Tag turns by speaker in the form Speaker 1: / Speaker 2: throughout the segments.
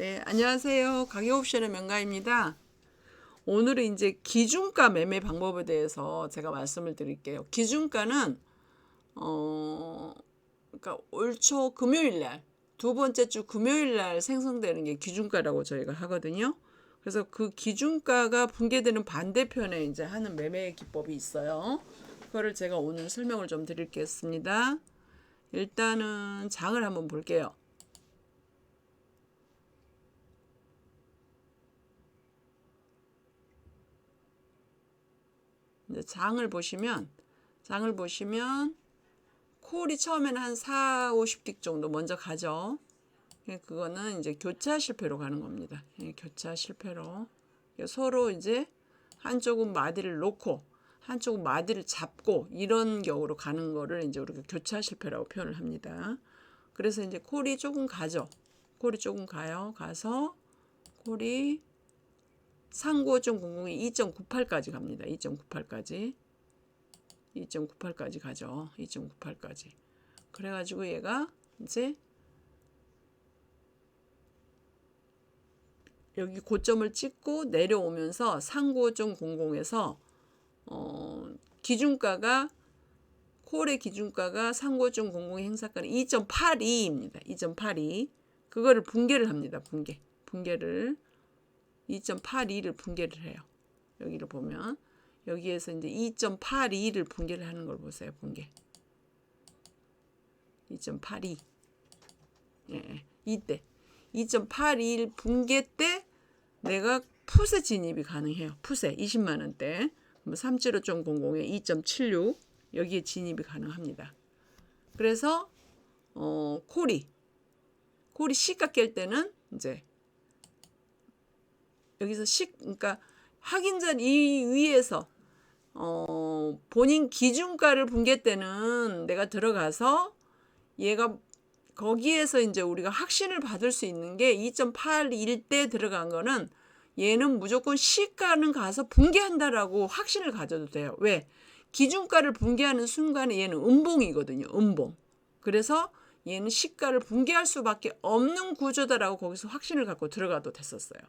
Speaker 1: 네, 안녕하세요. 가격옵션의 명가입니다. 오늘은 이제 기준가 매매 방법에 대해서 제가 말씀을 드릴게요. 기준가는 어 그러니까 올 초 금요일 날 두 번째 주 금요일 날 생성되는 게 기준가라고 저희가 하거든요. 그래서 그 기준가가 붕괴되는 반대편에 이제 하는 매매 기법이 있어요. 그거를 제가 오늘 설명을 좀 드리겠습니다. 일단은 장을 한번 볼게요. 이제 장을 보시면 장을 보시면 콜이 처음에는 한 4, 50틱 정도 먼저 가죠. 예, 그거는 이제 교차 실패로 가는 겁니다. 예, 교차 실패로 서로 이제 한쪽은 마디를 놓고 한쪽은 마디를 잡고 이런 경우로 가는 거를 이제 우리가 교차 실패라고 표현을 합니다. 그래서 이제 콜이 조금 가죠. 콜이 조금 가요. 가서 콜이 상고 5 0 0이 2.98까지 갑니다. 2.98까지. 2.98까지 가죠. 2.98까지. 그래가지고 얘가 이제 여기 고점을 찍고 내려오면서 상고 5 0 0에서 어, 기준가가 콜의 기준가가 상고 5 0 0 행사가는 2.82입니다. 2.82. 그거를 붕괴를 합니다. 붕괴. 붕괴를 2.82를 붕괴를 해요. 여기를 보면 여기에서 이제 2.82를 붕괴를 하는 걸 보세요. 붕괴. 2.82. 예, 이때 2.82일 붕괴 때 내가 푸세 진입이 가능해요. 푸세 20만 원대. 375.00에 2.76 여기에 진입이 가능합니다. 그래서 어, 콜이 콜이 시가 깰 때는 이제 여기서 식 그러니까 확인전 이 위에서 어 본인 기준가를 붕괴 때는 내가 들어가서 얘가 거기에서 이제 우리가 확신을 받을 수 있는 게 2.81대 들어간 거는 얘는 무조건 시가는 가서 붕괴한다라고 확신을 가져도 돼요. 왜? 기준가를 붕괴하는 순간에 얘는 음봉이거든요. 음봉. 그래서 얘는 시가를 붕괴할 수밖에 없는 구조다라고 거기서 확신을 갖고 들어가도 됐었어요.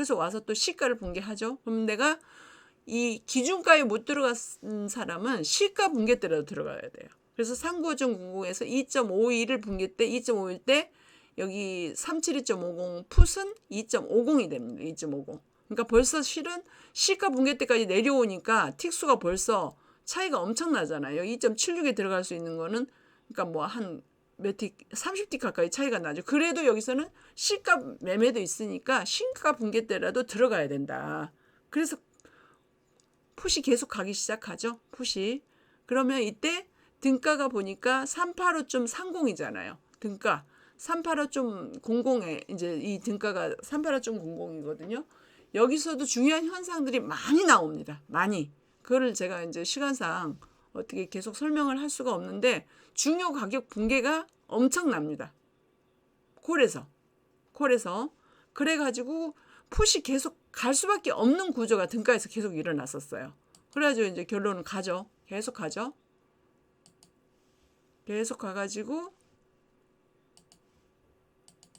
Speaker 1: 그래서 와서 또 시가를 붕괴하죠. 그럼 내가 이 기준가에 못 들어간 사람은 시가 붕괴 때라도 들어가야 돼요. 그래서 395.00에서 2.51을 붕괴 때 2.51 때 여기 372.50 풋은 2.50이 됩니다. 2.50. 그러니까 벌써 실은 시가 붕괴 때까지 내려오니까 틱수가 벌써 차이가 엄청 나잖아요. 2.76에 들어갈 수 있는 거는 그러니까 뭐 한 몇 틱 30틱 가까이 차이가 나죠. 그래도 여기서는 시가 매매도 있으니까 신가 붕괴 때라도 들어가야 된다. 그래서 푸시 계속 가기 시작하죠. 푸시. 그러면 이때 등가가 보니까 385.30이잖아요. 등가 385.00에 이제 이 등가가 385.00이거든요. 여기서도 중요한 현상들이 많이 나옵니다. 많이. 그거를 제가 이제 시간상 어떻게 계속 설명을 할 수가 없는데 중요 가격 붕괴가 엄청납니다. 콜에서 콜에서 그래가지고 풋이 계속 갈 수밖에 없는 구조가 등가에서 계속 일어났었어요. 그래가지고 이제 결론은 가죠. 계속 가죠. 계속 가가지고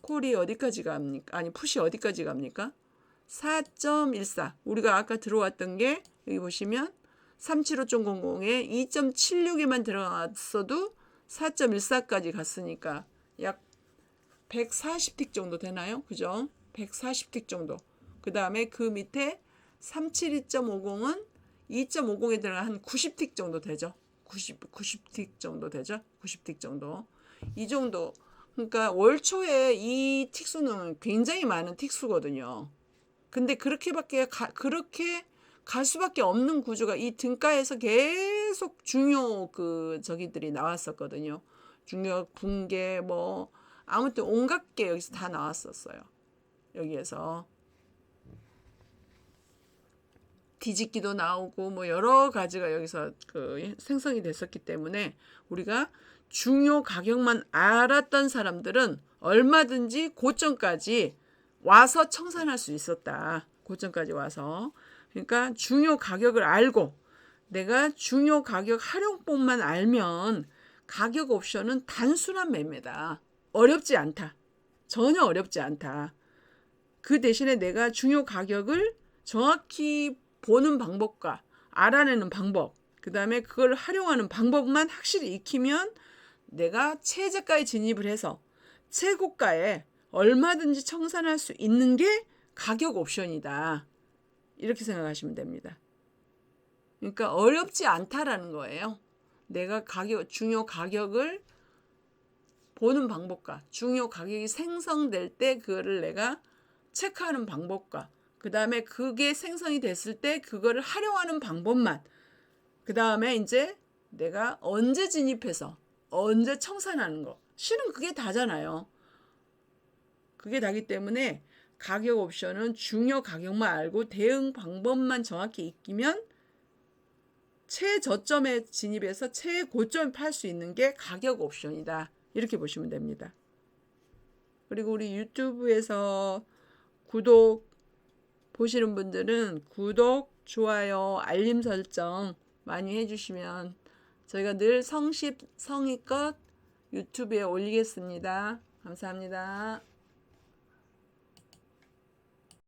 Speaker 1: 콜이 어디까지 갑니까? 아니 풋이 어디까지 갑니까? 4.14 우리가 아까 들어왔던 게 여기 보시면 375.00에 2.76에만 들어갔어도 4.14까지 갔으니까 약 140틱 정도 되나요? 그죠? 140틱 정도. 그 다음에 그 밑에 372.50은 2.50에 들어가 한 90틱 정도 되죠. 90, 90틱 정도 되죠. 90틱 정도. 이 정도. 그러니까 월 초에 이 틱수는 굉장히 많은 틱수거든요. 근데 그렇게밖에 가, 그렇게 갈 수밖에 없는 구조가 이 등가에서 계속 중요 그 저기들이 나왔었거든요. 중력 붕괴 뭐 아무튼 온갖 게 여기서 다 나왔었어요. 여기에서 뒤집기도 나오고 뭐 여러 가지가 여기서 그 생성이 됐었기 때문에 우리가 중요 가격만 알았던 사람들은 얼마든지 고점까지 와서 청산할 수 있었다. 고점까지 와서 그러니까 중요 가격을 알고 내가 중요 가격 활용법만 알면 가격 옵션은 단순한 매매다. 어렵지 않다. 전혀 어렵지 않다. 그 대신에 내가 중요 가격을 정확히 보는 방법과 알아내는 방법, 그 다음에 그걸 활용하는 방법만 확실히 익히면 내가 최저가에 진입을 해서 최고가에 얼마든지 청산할 수 있는 게 가격 옵션이다. 이렇게 생각하시면 됩니다. 그러니까 어렵지 않다라는 거예요. 내가 가격, 중요 가격을 보는 방법과 중요 가격이 생성될 때 그거를 내가 체크하는 방법과 그 다음에 그게 생성이 됐을 때 그거를 활용하는 방법만 그 다음에 이제 내가 언제 진입해서 언제 청산하는 거 실은 그게 다잖아요. 그게 다기 때문에 가격 옵션은 중요 가격만 알고 대응 방법만 정확히 익히면 최저점에 진입해서 최고점에 팔수 있는 게 가격 옵션이다. 이렇게 보시면 됩니다. 그리고 우리 유튜브에서 구독 보시는 분들은 구독, 좋아요, 알림 설정 많이 해주시면 저희가 늘 성십, 성의껏 유튜브에 올리겠습니다. 감사합니다.